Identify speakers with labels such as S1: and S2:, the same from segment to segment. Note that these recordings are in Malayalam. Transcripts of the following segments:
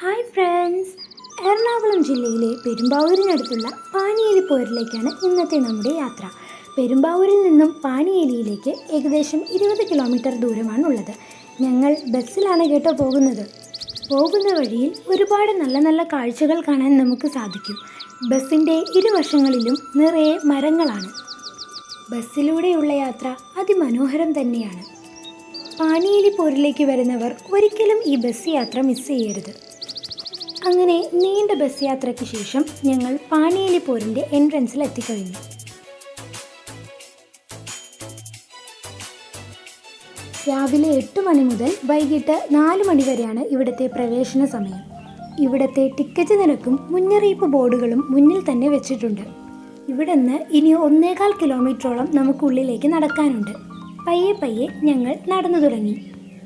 S1: Hi friends. എറണാകുളം ജില്ലയിലെ പെരുമ്പാവൂരിനടുത്തുള്ള പാനിയേലി പോരിലേക്കാണ് ഇന്നത്തെ നമ്മുടെ യാത്ര. പെരുമ്പാവൂരിൽ നിന്നും പാണിയേലിയിലേക്ക് ഏകദേശം ഇരുപത് കിലോമീറ്റർ ദൂരമാണുള്ളത്. ഞങ്ങൾ ബസ്സിലാണ് കേട്ടോ പോകുന്നത്. പോകുന്ന വഴിയിൽ ഒരുപാട് നല്ല നല്ല കാഴ്ചകൾ കാണാൻ നമുക്ക് സാധിക്കും. ബസ്സിന്റെ ഇരുവശങ്ങളിലും നിറയെ മരങ്ങളാണ്. ബസ്സിലൂടെയുള്ള യാത്ര അതിമനോഹരം തന്നെയാണ്. പാണിയേലി പോരിലേക്ക് വരുന്നവർ ഒരിക്കലും ഈ ബസ് യാത്ര മിസ് ചെയ്യരുത്. അങ്ങനെ നീണ്ട ബസ് യാത്രയ്ക്ക് ശേഷം ഞങ്ങൾ പാണിയേലി പോരിന്റെ എൻട്രൻസിൽ എത്തിക്കഴിഞ്ഞു. രാവിലെ എട്ട് മണി മുതൽ വൈകിട്ട് നാല് മണി വരെയാണ് ഇവിടുത്തെ പ്രവേശന സമയം. ഇവിടുത്തെ ടിക്കറ്റ് നിരക്കും മുന്നറിയിപ്പ് ബോർഡുകളും മുന്നിൽ തന്നെ വെച്ചിട്ടുണ്ട്. ഇവിടെ നിന്ന് ഇനി ഒന്നേകാൽ കിലോമീറ്ററോളം നമുക്കുള്ളിലേക്ക് നടക്കാനുണ്ട്. പയ്യെ പയ്യെ ഞങ്ങൾ നടന്നു തുടങ്ങി.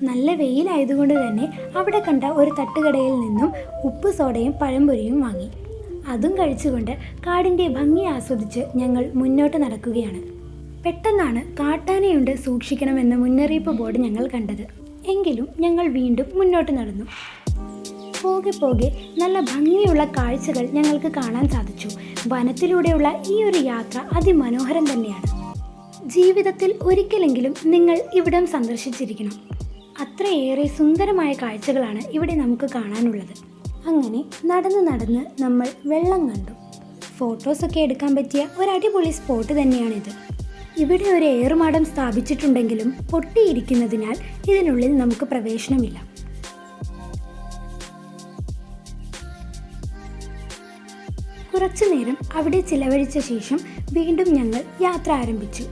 S1: നല്ല വെയിലായതുകൊണ്ട് തന്നെ അവിടെ കണ്ട ഒരു തട്ടുകടയിൽ നിന്നും ഉപ്പ് സോഡയും പഴംപൊരിയും വാങ്ങി. അതും കഴിച്ചുകൊണ്ട് കാടിന്റെ ഭംഗി ആസ്വദിച്ച് ഞങ്ങൾ മുന്നോട്ട് നടക്കുകയാണ്. പെട്ടെന്നാണ് കാട്ടാനയുണ്ട് സൂക്ഷിക്കണമെന്ന മുന്നറിയിപ്പ് ബോർഡ് ഞങ്ങൾ കണ്ടത്. എങ്കിലും ഞങ്ങൾ വീണ്ടും മുന്നോട്ട് നടന്നു. പോകെ പോകെ നല്ല ഭംഗിയുള്ള കാഴ്ചകൾ ഞങ്ങൾക്ക് കാണാൻ സാധിച്ചു. വനത്തിലൂടെയുള്ള ഈ ഒരു യാത്ര അതിമനോഹരം തന്നെയാണ്. ജീവിതത്തിൽ ഒരിക്കലെങ്കിലും നിങ്ങൾ ഇവിടം സന്ദർശിച്ചിരിക്കണം. അത്രയേറെ സുന്ദരമായ കാഴ്ചകളാണ് ഇവിടെ നമുക്ക് കാണാനുള്ളത്. അങ്ങനെ നടന്ന് നടന്ന് നമ്മൾ വെള്ളം കണ്ടു. ഫോട്ടോസൊക്കെ എടുക്കാൻ പറ്റിയ ഒരു അടിപൊളി സ്പോട്ട് തന്നെയാണിത്. ഇവിടെ ഒരു ഏറുമാടം സ്ഥാപിച്ചിട്ടുണ്ടെങ്കിലും പൊട്ടിയിരിക്കുന്നതിനാൽ ഇതിനുള്ളിൽ നമുക്ക് പ്രവേശനമില്ല. കുറച്ചു നേരം അവിടെ ചിലവഴിച്ച ശേഷം വീണ്ടും ഞങ്ങൾ യാത്ര ആരംഭിച്ചു.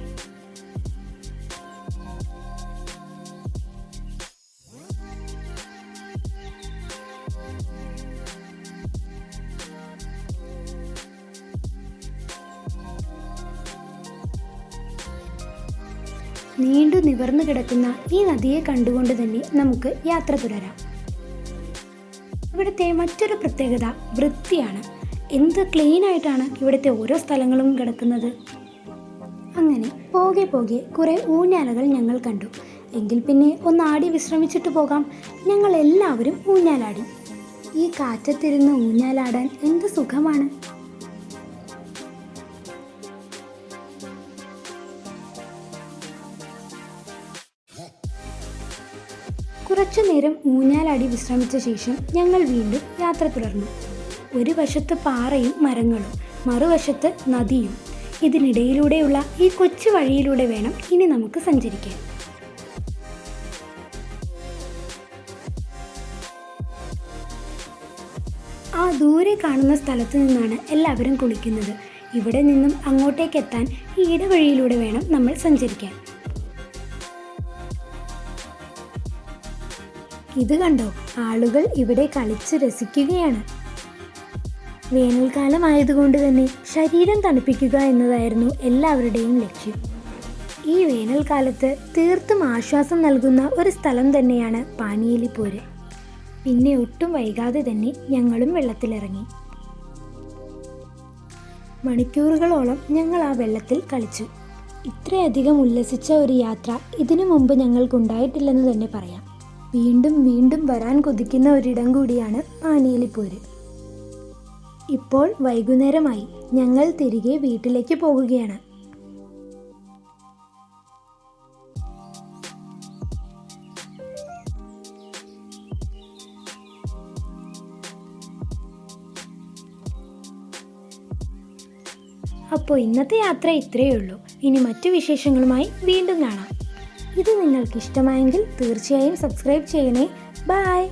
S1: നീണ്ടു നിവർന്നു കിടക്കുന്ന ഈ നദിയെ കണ്ടുകൊണ്ട് തന്നെ നമുക്ക് യാത്ര തുടരാം. ഇവിടുത്തെ മറ്റൊരു പ്രത്യേകത വൃത്തിയാണ്. എന്ത് ക്ലീൻ ആയിട്ടാണ് ഇവിടുത്തെ ഓരോ സ്ഥലങ്ങളും കിടക്കുന്നത്? അങ്ങനെ പോകെ പോകെ കുറെ ഊഞ്ഞാലകൾ ഞങ്ങൾ കണ്ടു. എങ്കിൽ പിന്നെ ഒന്ന് ആടി വിശ്രമിച്ചിട്ട് പോകാം. ഞങ്ങൾ എല്ലാവരും ഊഞ്ഞാലാടി. ഈ കാറ്റത്തിരുന്ന് ഊഞ്ഞാലാടാൻ എന്ത് സുഖമാണ്? കുറച്ചു നേരം ഊഞ്ഞാലാടി വിശ്രമിച്ച ശേഷം ഞങ്ങൾ വീണ്ടും യാത്ര തുടർന്നു. ഒരു വശത്ത് പാറയും മരങ്ങളും മറുവശത്ത് നദിയും. ഇതിനിടയിലൂടെയുള്ള ഈ കൊച്ചു വഴിയിലൂടെ വേണം ഇനി നമുക്ക് സഞ്ചരിക്കാൻ. ആ ദൂരെ കാണുന്ന സ്ഥലത്ത് നിന്നാണ് എല്ലാവരും കുളിക്കുന്നത്. ഇവിടെ നിന്നും അങ്ങോട്ടേക്കെത്താൻ ഈ ഇടവഴിയിലൂടെ വേണം നമ്മൾ സഞ്ചരിക്കാൻ. ഇത് കണ്ടോ? ആളുകൾ ഇവിടെ കളിച്ച് രസിക്കുകയാണ്. വേനൽക്കാലം ആയതുകൊണ്ട് തന്നെ ശരീരം തണുപ്പിക്കുക എന്നതായിരുന്നു എല്ലാവരുടെയും ലക്ഷ്യം. ഈ വേനൽക്കാലത്ത് തീർത്തും ആശ്വാസം നൽകുന്ന ഒരു സ്ഥലം തന്നെയാണ് പാനിയേലിപ്പോര് പിന്നെ ഒട്ടും വൈകാതെ തന്നെ ഞങ്ങളും വെള്ളത്തിലിറങ്ങി. മണിക്കൂറുകളോളം ഞങ്ങൾ ആ വെള്ളത്തിൽ കളിച്ചു. ഇത്രയധികം ഉല്ലസിച്ച ഒരു യാത്ര ഇതിനു മുമ്പ് ഞങ്ങൾക്കുണ്ടായിട്ടില്ലെന്ന് തന്നെ പറയാം. വീണ്ടും വീണ്ടും വരാൻ കൊതിക്കുന്ന ഒരിടം കൂടിയാണ് പാനിയേലിപ്പോര് ഇപ്പോൾ വൈകുന്നേരമായി ഞങ്ങൾ തിരികെ വീട്ടിലേക്ക് പോകുകയാണ്. അപ്പോൾ ഇന്നത്തെ യാത്ര ഇത്രയേ ഉള്ളൂ. ഇനി മറ്റു വിശേഷങ്ങളുമായി വീണ്ടും കാണാം. ഇത് നിങ്ങൾക്ക് ഇഷ്ടമായെങ്കിൽ തീർച്ചയായും സബ്സ്ക്രൈബ് ചെയ്യണേ. ബൈ.